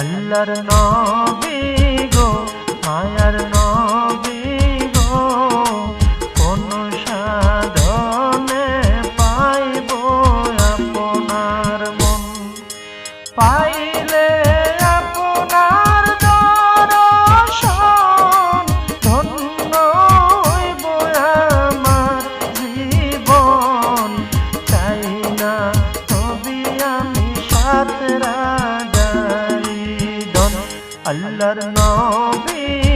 আল্লাহর নবী গো মায়ার সাত রাজারি দন আল্লাহর নবী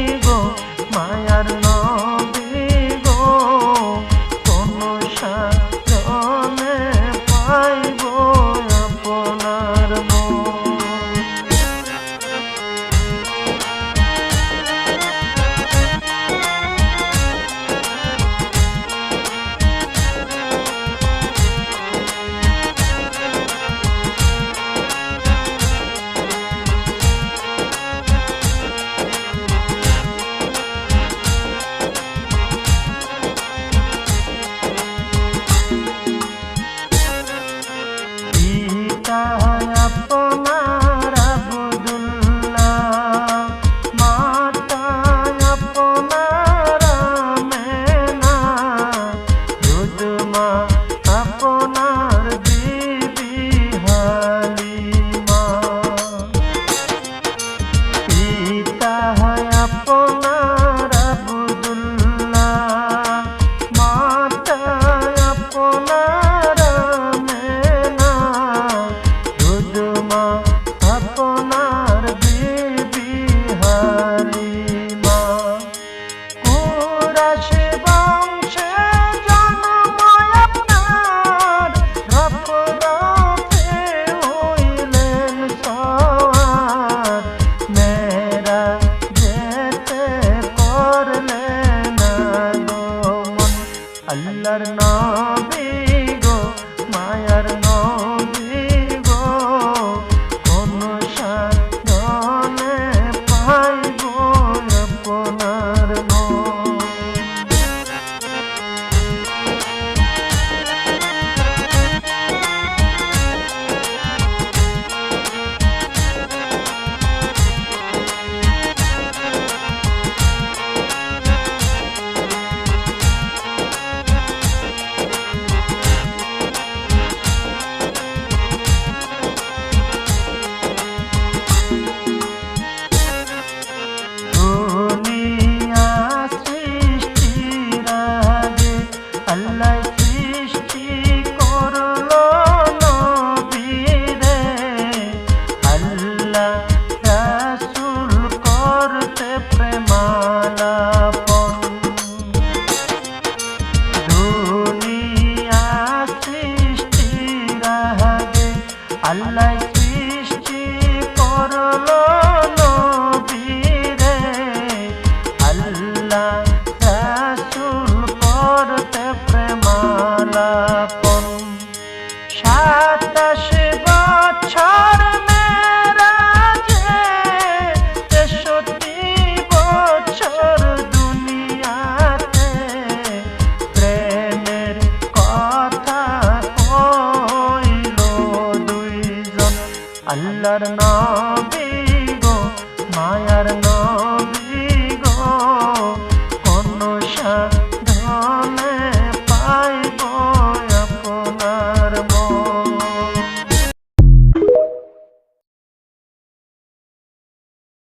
হবে মায়ার নবী গো মায়ার নবী